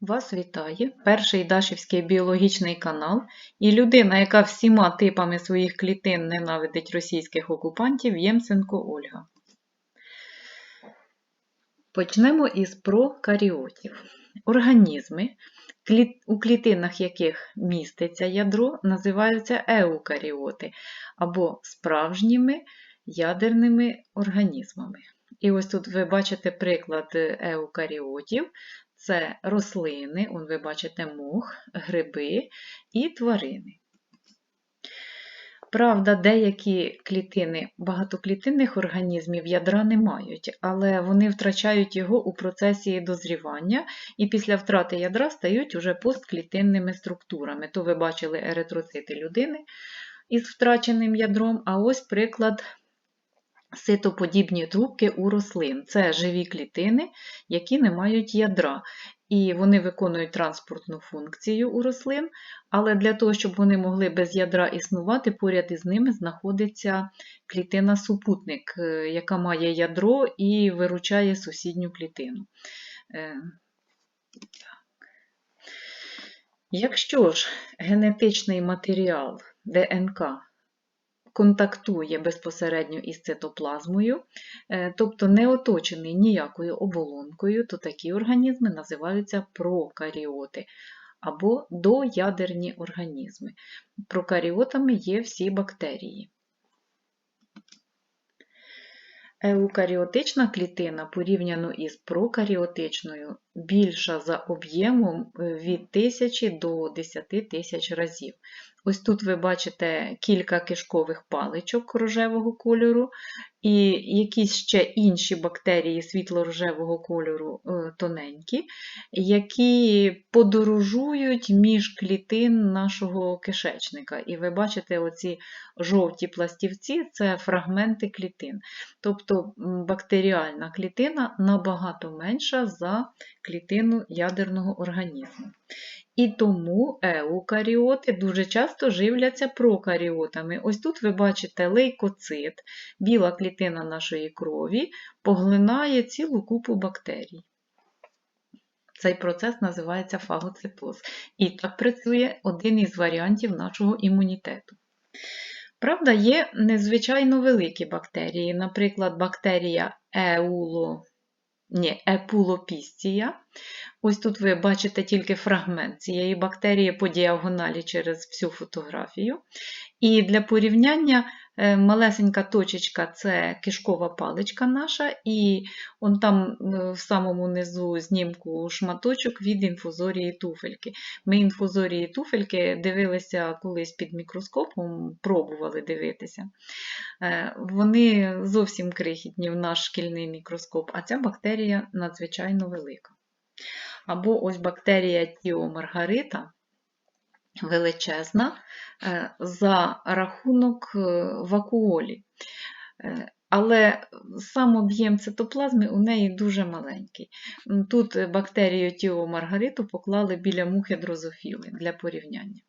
Вас вітає перший Дашівський біологічний канал і людина, яка всіма типами своїх клітин ненавидить російських окупантів Ємсенко Ольга. Почнемо із прокаріотів. Організми, у клітинах яких міститься ядро, називаються еукаріоти або справжніми ядерними організмами. І ось тут ви бачите приклад еукаріотів. Це рослини, он ви бачите мох, гриби і тварини. Правда, деякі клітини багатоклітинних організмів ядра не мають, але вони втрачають його у процесі дозрівання і після втрати ядра стають уже постклітинними структурами. То ви бачили еритроцити людини із втраченим ядром, а ось приклад ситоподібні трубки у рослин. Це живі клітини, які не мають ядра. І вони виконують транспортну функцію у рослин, але для того, щоб вони могли без ядра існувати, поряд із ними знаходиться клітина-супутник, е, яка має ядро і виручає сусідню клітину. Е. Якщо ж генетичний матеріал ДНК контактує безпосередньо із цитоплазмою, е, тобто не оточений ніякою оболонкою, то такі організми називаються прокаріоти або доядерні організми. Прокаріотами є всі бактерії. Еукаріотична клітина порівняно із прокаріотичною більша за об'ємом е, від 1000 до 10 тисяч разів. Ось тут ви бачите кілька кишкових паличок рожевого кольору, і якісь ще інші бактерії світло-рожевого кольору е, тоненькі, які подорожують між клітин нашого кишечника. І ви бачите оці жовті пластівці це фрагменти клітин. Тобто бактеріальна клітина набагато менша за клітину ядерного організму. І тому еукаріоти дуже часто живляться прокаріотами. Ось тут ви бачите лейкоцит, біла клітина нашої крові, поглинає цілу купу бактерій. Цей процес називається фагоцитоз. І так працює один із варіантів нашого імунітету. Правда, є незвичайно великі бактерії, наприклад, бактерія еуло, ні, епулопістія. Ось тут ви бачите тільки фрагмент цієї бактерії по діагоналі через всю фотографію. І для порівняння малесенька точечка це кишкова паличка наша, і он там в самому низу знімку шматочок від інфузорії туфельки. Ми інфузорії туфельки дивилися колись під мікроскопом, пробували дивитися. Е, Вони зовсім крихітні в наш шкільний мікроскоп, а ця бактерія надзвичайно велика. Або ось бактерія Тіомаргарита величезна е, за рахунок е, вакуолі. Е, Але сам об'єм цитоплазми у неї дуже маленький. Тут бактерію Тіомаргариту поклали біля мухи дрозофіли для порівняння.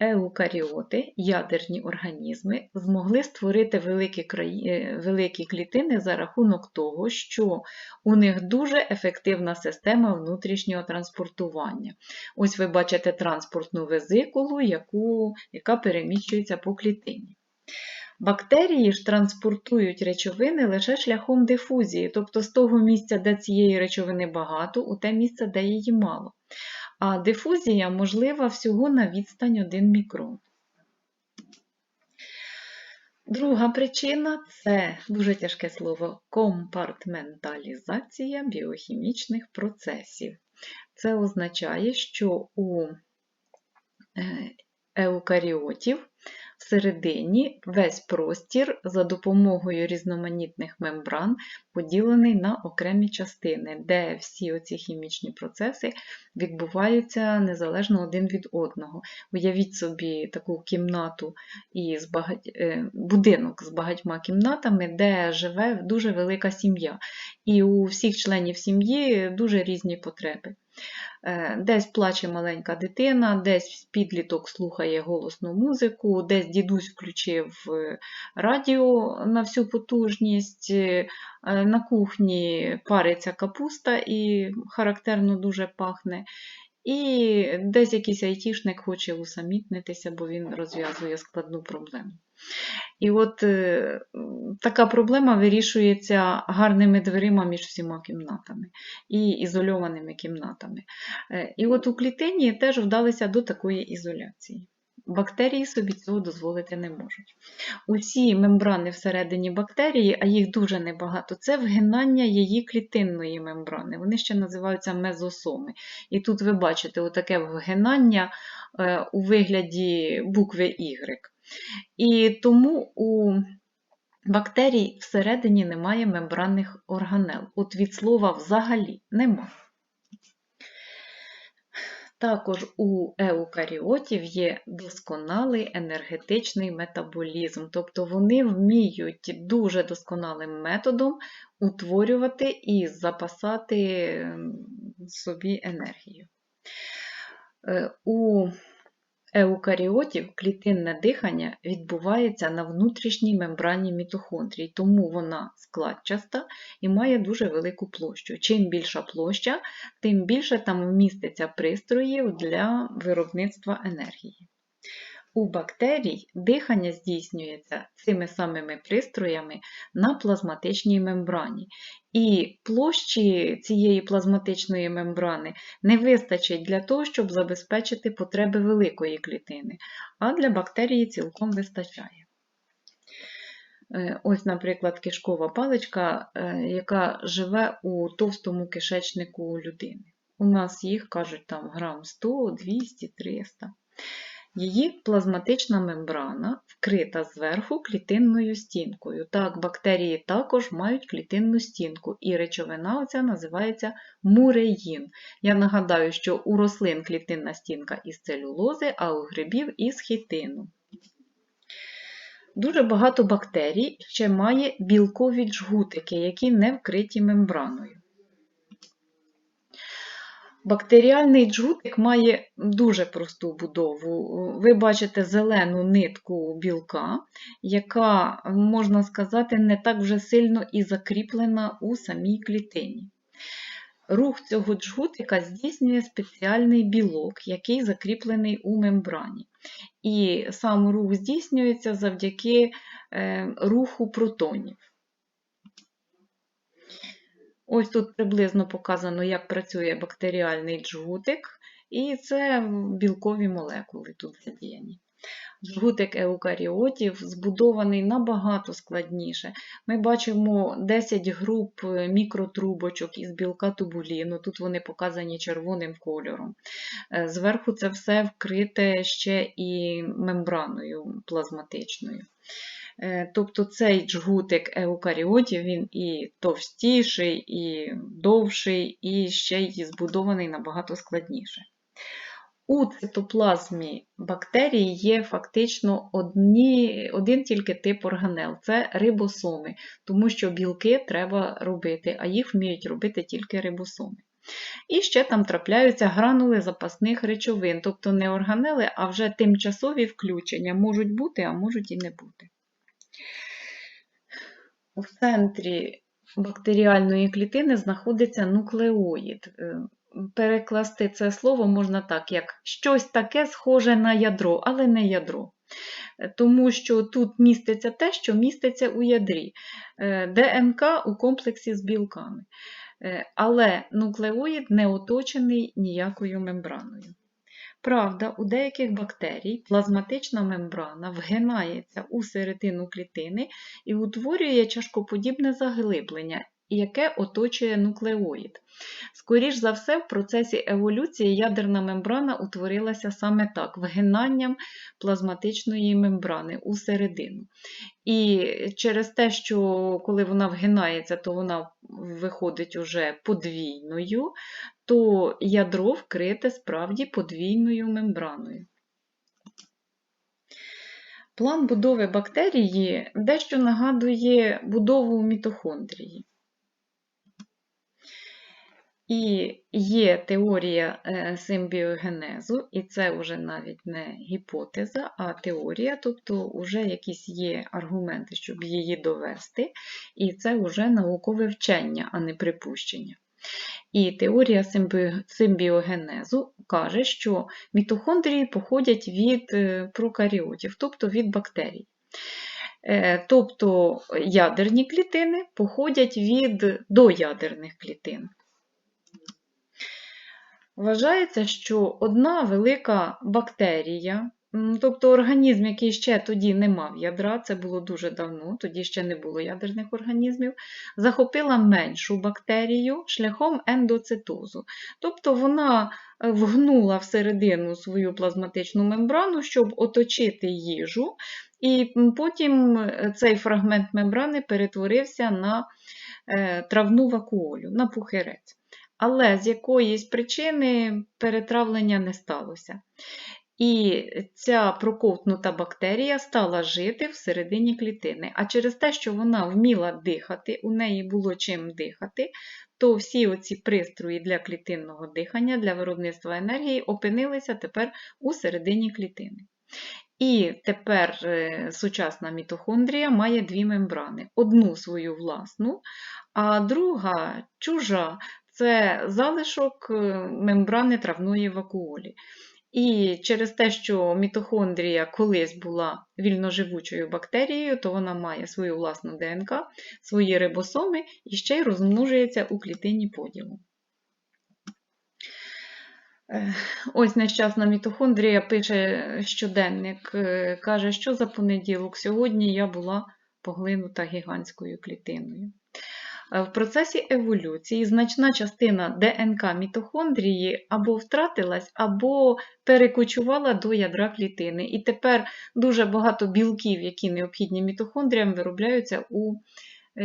Еукаріоти, ядерні організми, змогли створити великі, краї... великі клітини за рахунок того, що у них дуже ефективна система внутрішнього транспортування. Ось ви бачите транспортну везикулу, яку... яка переміщується по клітині. Бактерії ж транспортують речовини лише шляхом дифузії, тобто з того місця, де цієї речовини багато, у те місце, де її мало а дифузія можлива всього на відстань 1 мікрон. Друга причина це дуже тяжке слово компартменталізація біохімічних процесів. Це означає, що у е, еукаріотів Всередині весь простір за допомогою різноманітних мембран поділений на окремі частини, де всі оці хімічні процеси відбуваються незалежно один від одного. Уявіть собі таку кімнату і багать... Е, будинок з багатьма кімнатами, де живе дуже велика сім'я. І у всіх членів сім'ї дуже різні потреби. Е, Десь плаче маленька дитина, десь підліток слухає голосну музику, десь дідусь включив е, радіо на всю потужність, е, на кухні париться капуста і характерно дуже пахне. І десь якийсь айтішник хоче усамітнитися, бо він розв'язує складну проблему. І от е, така проблема вирішується гарними дверима між всіма кімнатами і ізольованими кімнатами. Е, і от у клітині теж вдалися до такої ізоляції. Бактерії собі цього дозволити не можуть. Усі мембрани всередині бактерії, а їх дуже небагато, це вгинання її клітинної мембрани. Вони ще називаються мезосоми. І тут ви бачите отаке вгинання е, у вигляді букви Y. І тому у бактерій всередині немає мембранних органел. От від слова взагалі немає. Також у еукаріотів є досконалий енергетичний метаболізм, тобто вони вміють дуже досконалим методом утворювати і запасати собі енергію. Е, у еукаріотів клітинне дихання відбувається на внутрішній мембрані мітохондрій, тому вона складчаста і має дуже велику площу. Чим більша площа, тим більше там вміститься пристроїв для виробництва енергії. У бактерій дихання здійснюється цими самими пристроями на плазматичній мембрані. І площі цієї плазматичної мембрани не вистачить для того, щоб забезпечити потреби великої клітини, а для бактерії цілком вистачає. Е, ось, наприклад, кишкова паличка, е, яка живе у товстому кишечнику людини. У нас їх кажуть там грам 100, 200, 300. Її плазматична мембрана вкрита зверху клітинною стінкою. Так, бактерії також мають клітинну стінку, і речовина оця називається муреїн. Я нагадаю, що у рослин клітинна стінка із целюлози, а у грибів із хітину. Дуже багато бактерій ще має білкові джгутики, які не вкриті мембраною. Бактеріальний джгутик має дуже просту будову. Ви бачите зелену нитку білка, яка, можна сказати, не так вже сильно і закріплена у самій клітині. Рух цього джгутика здійснює спеціальний білок, який закріплений у мембрані. І сам рух здійснюється завдяки е, руху протонів. Ось тут приблизно показано, як працює бактеріальний джгутик, і це білкові молекули тут задіяні. Джгутик еукаріотів збудований набагато складніше. Ми бачимо 10 груп мікротрубочок із білка тубуліну, тут вони показані червоним кольором. Е, зверху це все вкрите ще і мембраною плазматичною. Е, тобто цей джгутик еукаріотів він і товстіший, і довший, і ще й збудований набагато складніше. У цитоплазмі бактерії є фактично одні, один тільки тип органел це рибосоми, тому що білки треба робити, а їх вміють робити тільки рибосоми. І ще там трапляються гранули запасних речовин, тобто не органели, а вже тимчасові включення можуть бути, а можуть і не бути. В центрі бактеріальної клітини знаходиться нуклеоїд. Е, перекласти це слово можна так, як щось таке схоже на ядро, але не ядро. Е, тому що тут міститься те, що міститься у ядрі е, ДНК у комплексі з білками. Але нуклеоїд не оточений ніякою мембраною. Правда, у деяких бактерій плазматична мембрана вгинається у середину клітини і утворює чашкоподібне заглиблення, яке оточує нуклеоїд. Скоріш за все, в процесі еволюції ядерна мембрана утворилася саме так, вгинанням плазматичної мембрани у середину. І через те, що коли вона вгинається, то вона виходить уже подвійною, то ядро вкрите справді подвійною мембраною. План будови бактерії дещо нагадує будову мітохондрії. І є теорія е, симбіогенезу, і це вже навіть не гіпотеза, а теорія, тобто вже якісь є аргументи, щоб її довести, і це вже наукове вчення, а не припущення. І теорія симбіогенезу каже, що мітохондрії походять від е, прокаріотів, тобто від бактерій. Е, Тобто ядерні клітини походять від доядерних клітин. Вважається, що одна велика бактерія, тобто організм, який ще тоді не мав ядра, це було дуже давно, тоді ще не було ядерних організмів, захопила меншу бактерію шляхом ендоцитозу. Тобто вона е, вгнула всередину свою плазматичну мембрану, щоб оточити їжу, і потім е, цей фрагмент мембрани перетворився на е, травну вакуолю, на пухирець але з якоїсь причини перетравлення не сталося. І ця проковтнута бактерія стала жити всередині клітини. А через те, що вона вміла дихати, у неї було чим дихати, то всі оці пристрої для клітинного дихання, для виробництва енергії опинилися тепер у середині клітини. І тепер е, сучасна мітохондрія має дві мембрани: одну свою власну, а друга чужа це залишок е, мембрани травної вакуолі. І через те, що мітохондрія колись була вільноживучою бактерією, то вона має свою власну ДНК, свої рибосоми і ще й розмножується у клітині поділу. Е, Ось нещасна мітохондрія пише щоденник, е, каже, що за понеділок сьогодні я була поглинута гігантською клітиною. Е, В процесі еволюції значна частина ДНК мітохондрії або втратилась, або перекочувала до ядра клітини. І тепер дуже багато білків, які необхідні мітохондріям, виробляються у е,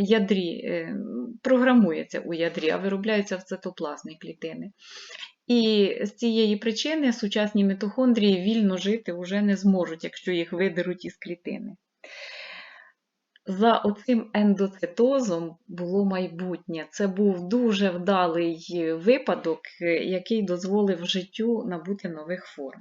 ядрі, е, програмуються у ядрі, а виробляються в цитоплазмі клітини. І з цієї причини сучасні мітохондрії вільно жити вже не зможуть, якщо їх видеруть із клітини. За оцим ендоцитозом було майбутнє. Це був дуже вдалий випадок, е, який дозволив життю набути нових форм.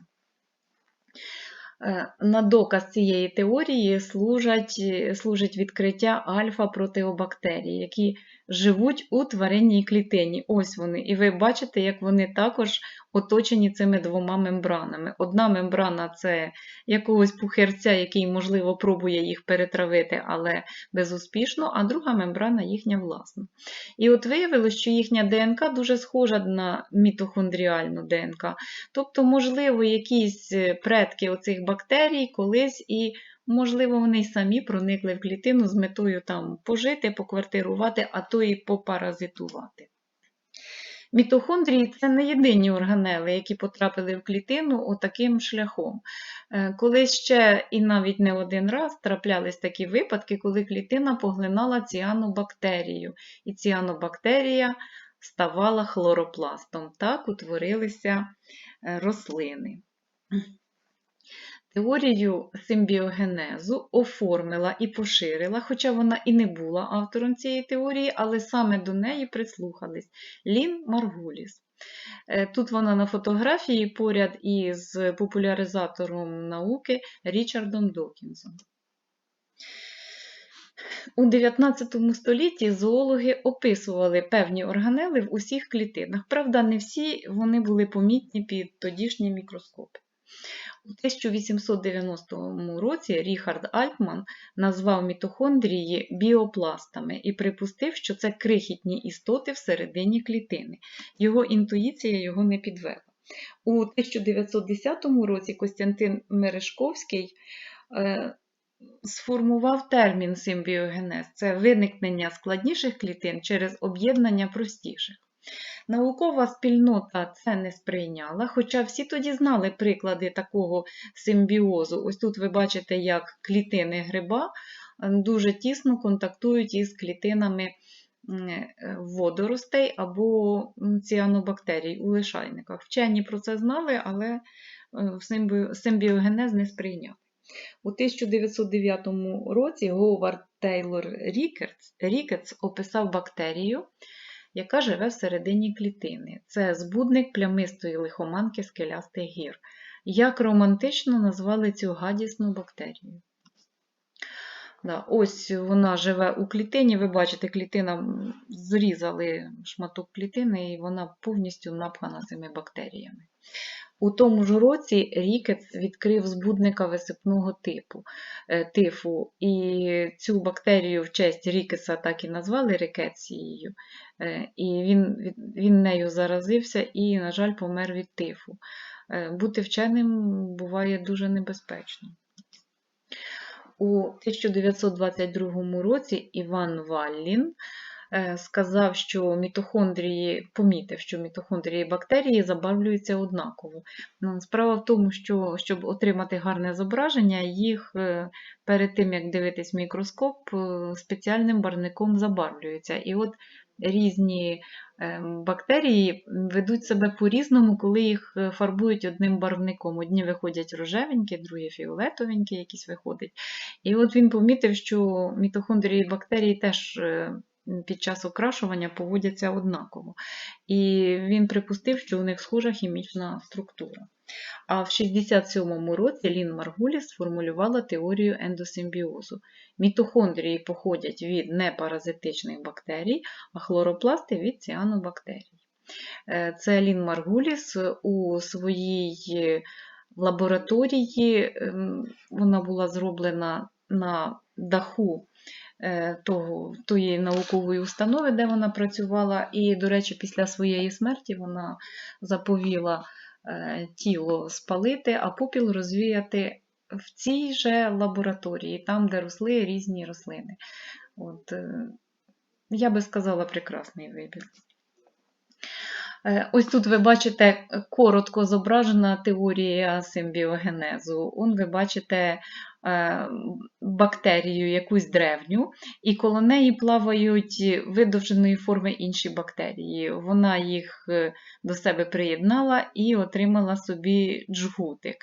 Е, На доказ цієї теорії служать, е, служить відкриття альфа-протеобактерій, які живуть у тваринній клітині. Ось вони. І ви бачите, як вони також оточені цими двома мембранами. Одна мембрана це якогось пухирця, який, можливо, пробує їх перетравити, але безуспішно, а друга мембрана їхня власна. І от виявилось, що їхня ДНК дуже схожа на мітохондріальну ДНК. Тобто, можливо, якісь е, предки оцих бактерій колись і Можливо, вони й самі проникли в клітину з метою там пожити, поквартирувати, а то і попаразитувати. Мітохондрії це не єдині органели, які потрапили в клітину отаким шляхом. Е, Колись ще і навіть не один раз траплялись такі випадки, коли клітина поглинала ціанобактерію, і ціанобактерія ставала хлоропластом. Так утворилися е, рослини. Теорію симбіогенезу оформила і поширила, хоча вона і не була автором цієї теорії, але саме до неї прислухались Лін Маргуліс. Е, Тут вона на фотографії поряд із популяризатором науки Річардом Докінсом. У 19 столітті зоологи описували певні органели в усіх клітинах. Правда, не всі вони були помітні під тодішні мікроскопи. У 1890 році Ріхард Альтман назвав мітохондрії біопластами і припустив, що це крихітні істоти всередині клітини. Його інтуїція його не підвела. У 1910 році Костянтин Мережковський е, сформував термін симбіогенез це виникнення складніших клітин через об'єднання простіших. Наукова спільнота це не сприйняла, хоча всі тоді знали приклади такого симбіозу. Ось тут ви бачите, як клітини гриба дуже тісно контактують із клітинами водоростей або ціанобактерій у лишайниках. Вчені про це знали, але симбіогенез не сприйняли. У 1909 році Говард Тейлор Рікетс описав бактерію, яка живе всередині клітини. Це збудник плямистої лихоманки скелястих гір. Як романтично назвали цю гадісну бактерію. Да, ось вона живе у клітині. Ви бачите, клітина зрізали шматок клітини, і вона повністю напхана цими бактеріями. У тому ж році Рікетс відкрив збудника висипного типу е, тифу, і цю бактерію в честь Рікетса так і назвали рикецією. Е, І він, він нею заразився і, на жаль, помер від тифу. Е, Бути вченим буває дуже небезпечно. У 1922 році Іван Валлін сказав, що мітохондрії, помітив, що мітохондрії бактерії забарвлюються однаково. Ну, Справа в тому, що щоб отримати гарне зображення, їх е, перед тим, як дивитись мікроскоп, е, спеціальним барвником забарвлюються. І от різні е, бактерії ведуть себе по-різному, коли їх е, фарбують одним барвником. Одні виходять рожевенькі, другі фіолетовенькі, якісь виходять. І от він помітив, що мітохондрії бактерії теж е, під час окрашування поводяться однаково. І він припустив, що у них схожа хімічна структура. А в 67-му році Лін Маргуліс сформулювала теорію ендосимбіозу. Мітохондрії походять від непаразитичних бактерій, а хлоропласти від ціанобактерій. Е, Це Лін Маргуліс у своїй лабораторії, ем, вона була зроблена на даху того, тої наукової установи, де вона працювала, і, до речі, після своєї смерті вона заповіла е, тіло спалити, а попіл розвіяти в цій же лабораторії, там, де росли різні рослини. От, е, я би сказала, прекрасний вибір. Е, Ось тут ви бачите е, коротко зображена теорія симбіогенезу. Он ви бачите е, бактерію якусь древню, і коло неї плавають видовженої форми інші бактерії. Вона їх е, до себе приєднала і отримала собі джгутик.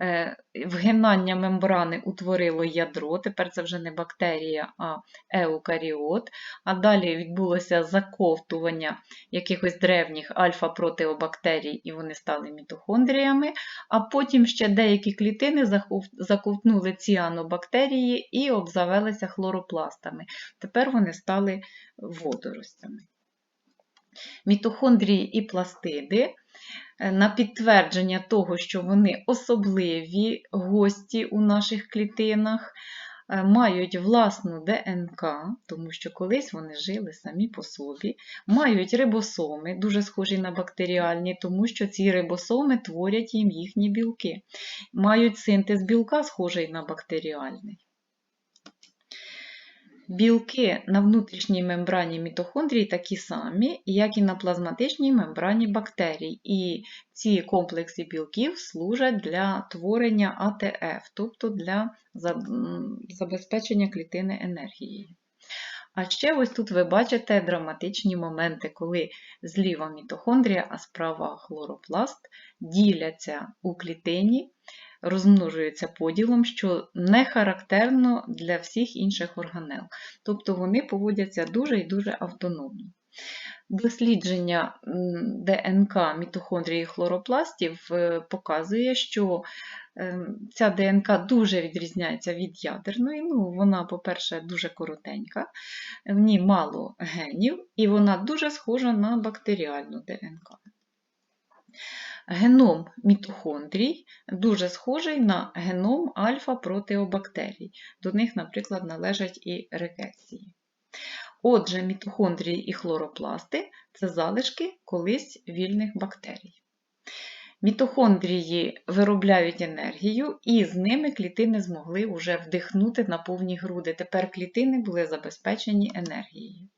Е, Вгинання мембрани утворило ядро, тепер це вже не бактерія, а еукаріот. А далі відбулося заковтування якихось древніх альфа-протеобактерій, і вони стали мітохондріями, а потім ще деякі клітини заковтнули ціанобактерії і обзавелися хлоропластами. Тепер вони стали водоростями. Мітохондрії і пластиди е, на підтвердження того, що вони особливі гості у наших клітинах, мають власну ДНК, тому що колись вони жили самі по собі, мають рибосоми, дуже схожі на бактеріальні, тому що ці рибосоми творять їм їхні білки, мають синтез білка, схожий на бактеріальний. Білки на внутрішній мембрані мітохондрій такі самі, як і на плазматичній мембрані бактерій. І ці комплекси білків служать для творення АТФ, тобто для забезпечення клітини енергією. А ще ось тут ви бачите драматичні моменти, коли зліва мітохондрія, а справа хлоропласт діляться у клітині, розмножуються поділом, що не характерно для всіх інших органел. Тобто вони поводяться дуже і дуже автономно. Дослідження ДНК мітохондрій і хлоропластів е, показує, що ем, ця ДНК дуже відрізняється від ядерної. Ну, Вона, по-перше, дуже коротенька, в ній мало генів, і вона дуже схожа на бактеріальну ДНК. Геном мітохондрій дуже схожий на геном альфа-протеобактерій. До них, наприклад, належать і рекеції. Отже, мітохондрії і хлоропласти це залишки колись вільних бактерій. Мітохондрії виробляють енергію, і з ними клітини змогли вже вдихнути на повні груди. Тепер клітини були забезпечені енергією.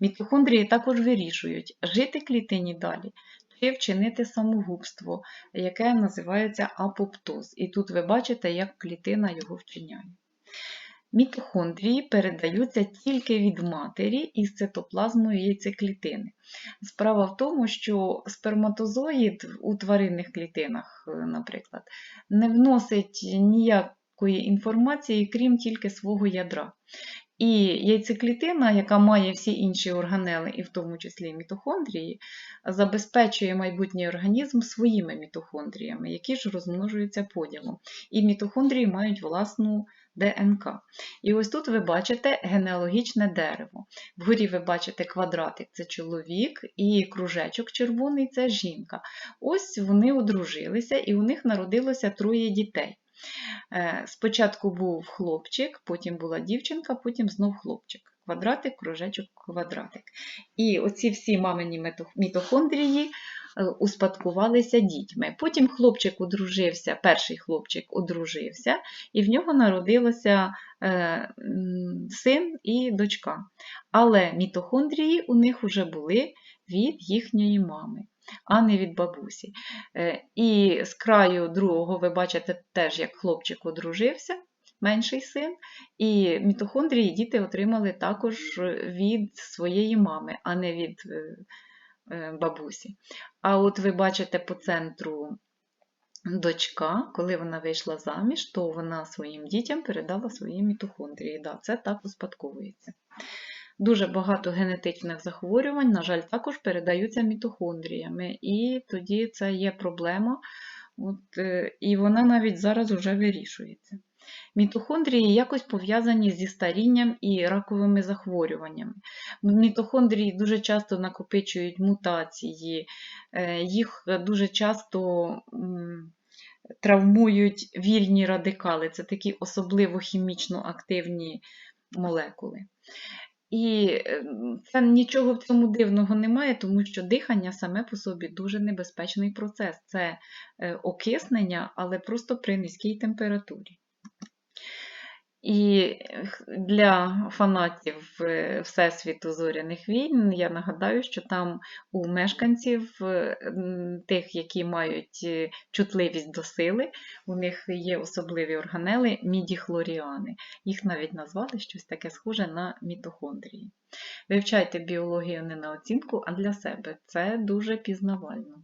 Мітохондрії також вирішують, жити клітині далі вчинити самогубство, яке називається апоптоз. І тут ви бачите, як клітина його вчиняє. Мітохондрії передаються тільки від матері із цитоплазмою яйцеклітини. Справа в тому, що сперматозоїд у тваринних клітинах, наприклад, не вносить ніякої інформації, крім тільки свого ядра. І яйцеклітина, яка має всі інші органели, і в тому числі мітохондрії, забезпечує майбутній організм своїми мітохондріями, які ж розмножуються поділом. І мітохондрії мають власну ДНК. І ось тут ви бачите генеалогічне дерево. Вгорі ви бачите квадратик це чоловік, і кружечок червоний це жінка. Ось вони одружилися, і у них народилося троє дітей. Е, Спочатку був хлопчик, потім була дівчинка, потім знов хлопчик. Квадратик, кружечок, квадратик. І оці всі мамині мітохондрії е, успадкувалися дітьми. Потім хлопчик одружився, перший хлопчик одружився, і в нього народилося е, син і дочка. Але мітохондрії у них вже були від їхньої мами, а не від бабусі. Е, І з краю другого ви бачите теж, як хлопчик одружився, менший син, і мітохондрії діти отримали також від своєї мами, а не від е, е, бабусі. А от ви бачите по центру дочка, коли вона вийшла заміж, то вона своїм дітям передала свої мітохондрії. Да, це так успадковується. Дуже багато генетичних захворювань, на жаль, також передаються мітохондріями, і тоді це є проблема, от, е, і вона навіть зараз вже вирішується. Мітохондрії якось пов'язані зі старінням і раковими захворюваннями. Мітохондрії дуже часто накопичують мутації, е, їх дуже часто травмують вільні радикали, це такі особливо хімічно активні молекули. І е, це нічого в цьому дивного немає, тому що дихання саме по собі дуже небезпечний процес. Це е, окиснення, але просто при низькій температурі. І для фанатів е, Всесвіту зоряних війн я нагадаю, що там у мешканців, е, тих, які мають е, чутливість до сили, у них є особливі органели мідіхлоріани. Їх навіть назвали щось таке схоже на мітохондрії. Вивчайте біологію не на оцінку, а для себе. Це дуже пізнавально.